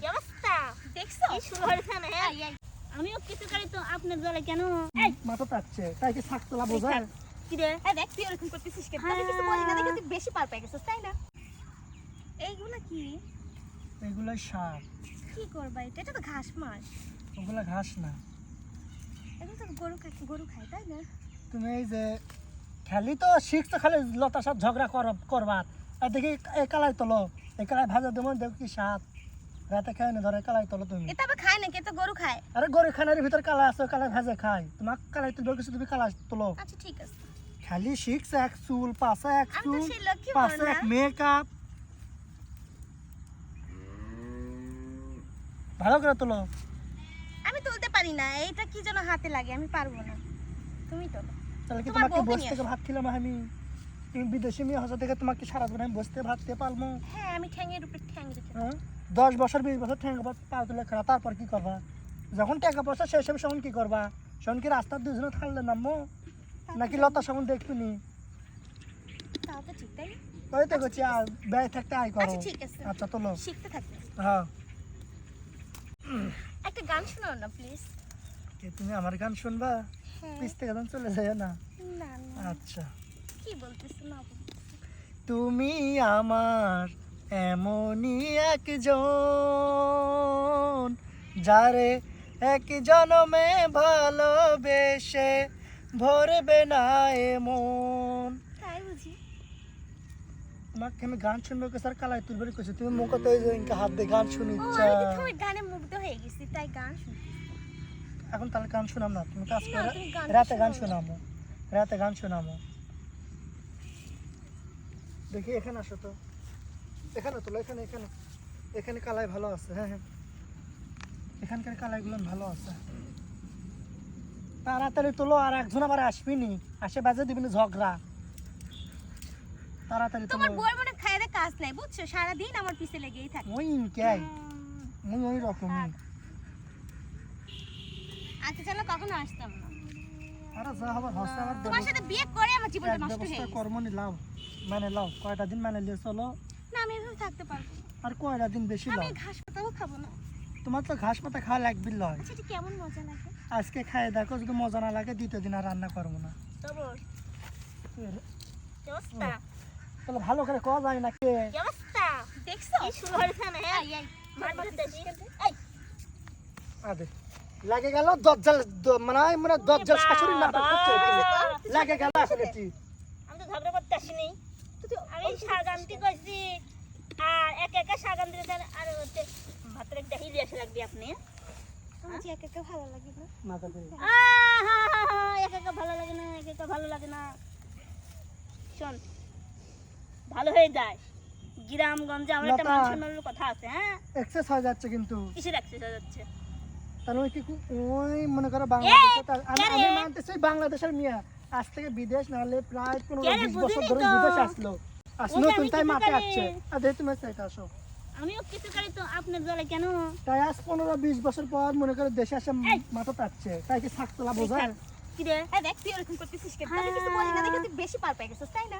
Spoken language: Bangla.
কি অবস্থা দেখছ? আমিও কিছু করি তো আপনার জলে কেন? এই মাথা তাচ্ছে তাই কি কি রে? এই দেখ তুই এরকম করতেছিস কেন? আমি কিছু বলি না দেখে তুই বেশি পার পেয়ে গেছিস তাই না? এইগুলা কি? এগুলো শাক কি করবা এটা? এটা তো ঘাস মাস ওগুলো ঘাস না। এগুলো তো গরু খায় গরু খায় তাই না? তুমি এই যে খালি তো শিখছো খালি লতা সাপ ঝগড়া কর করবার আর দেখি এই কালাই তোলো। এই কালাই ভাজা দেবো দেখো কি স্বাদ। রাতে খাই না ধরে কালাই তোলো তুমি। এটা আবার খায় নাকি? এটা গরু খায়। আরে গরু খানার ভিতর কালাই আছে কালাই ভাজে তোমার কালাই কিছু তুমি তোলো। আচ্ছা ঠিক আছে। খালি শিখছে এক চুল পাশে এক আমি তো চুল পাশে এক মেকআপ ভালো করে তোলো। আমি তুলতে পারি না এইটা কি যেন হাতে লাগে আমি পারব না। তুমি তোলো। তাহলে কি তোমাকে বসে থেকে ভাত খেলাম আমি? তুমি বিদেশি মেয়ে হসা থেকে তোমাকে সারা জীবন আমি বসতে ভাত খেতে পারব? হ্যাঁ আমি ঠ্যাঙের উপরে ঠ্যাং রেখে হ্যাঁ? দশ বছর বিশ বছর ঠ্যাং পা তুলে খেলা তারপর কি করবা? যখন টাকা পয়সা শেষ হবে তখন কি করবা? তখন কি রাস্তার দুজনে থাকলে নামবো? নাকি লতা সখন দেখবি ওই তো করছি আর ব্যয় থাকতে আয় করো। আচ্ছা আচ্ছা তোলো। শিখতে থাকবে হ্যাঁ। একটা গান শোনাও না প্লিজ কে তুমি আমার গান শুনবা? হ্যাঁ। পিস থেকে চলে যায় না? আচ্ছা। কি বলতেছো না তুমি আমার এমনই একজন যারে এক জনমে ভালোবেসে ভরবে না এমন। তোমাকে আমি গান শুনব স্যার কালাই তুলবে কইছে তুমি মুখ তো ইনকা হাত দিয়ে গান শুনি গানে মুগ্ধ হয়ে গেছি তাই গান শুনতে এখন তাহলে গান শুনাম না তুমি কাজ করে। রাতে গান শোনামো রাতে গান শোনামো। দেখি এখানে আসো তো। এখানে তোলো এখানে এখানে। এখানে কালাই ভালো আছে হ্যাঁ হ্যাঁ। এখানকার কালাইগুলো ভালো আছে। তাড়াতাড়ি তোলো আর একজন আবার আসবি নি। আসে বাজে দিবি ঝগড়া। তাড়াতাড়ি তোলো। তোমার বউয়ের মনে খাইয়ে কাজ নাই বুঝছ? সারাদিন আমার পিছে লেগেই থাকে। ওই ইনকাই মুই ওই রকমই। আচ্ছা চলো কখনো আসতাম না। আরে যা হবার হস্তে আবার তোমার সাথে বিয়ে করে আমার জীবনটা নষ্ট হয়ে গেছে। কর্ম নিলাম মানে লাও কয়টা দিন মানে লিয়ে চলো। না আমি এভাবে থাকতে পারব আর কয়টা দিন বেশি আমি ঘাস পাতাও খাব না। তোমার তো ঘাস পাতা খাওয়া লাগবে লয়। আচ্ছা এটা কেমন মজা লাগে? আজকে খাই দেখো যদি মজা না লাগে দ্বিতীয় দিন আর রান্না করব না। তাহলে ভালো করে কওয়া যায় না কে? অবস্থা? দেখছ? আদে লাগে গেল দজ্জাল মানে মানে দজ্জাল শাশুড়ি নাটক করছে লাগে গেল আসলে কি? আমি তো ঝগড়া করতে আসিনি। আমি শাগান্তি কইছি। আর এক একা শাগান্তি আর হচ্ছে ভাতের একটা হিলি আসে লাগবে আপনি। আমার একা একা ভালো লাগে না। মাথা এক একা ভালো লাগে না এক একা ভালো লাগে না। শোন ভালো হয়ে যায়। গ্রামগঞ্জে আমার একটা লতা। মান সম্মানের কথা আছে হ্যাঁ? এক্সেস হয়ে যাচ্ছে কিন্তু। কিসের অ্যাক্সেস হয়ে যাচ্ছে? তাহলে ওই কি ওই মনে করো বাংলাদেশে আমি বাংলাদেশের মিয়া। আজ থেকে বিদেশ না হলে প্রায় পনেরো বিশ বছর ধরে বিদেশ আসলো। আসলো নতুন তাই মাঠে আসছে। আর যেহেতু তুমি সাইড আসো। আমিও কিছু করি তো আপনার জলে কেন? তাই আজ পনেরো বিশ বছর পর মনে করে দেশে আসে মাথা পাচ্ছে। তাই কি শাক তোলা বোঝায়? কি রে? দেখ তুই এরকম করতেছিস কেন? কিছু বলি না দেখে তুই বেশি পার পেয়ে গেছিস তাই না?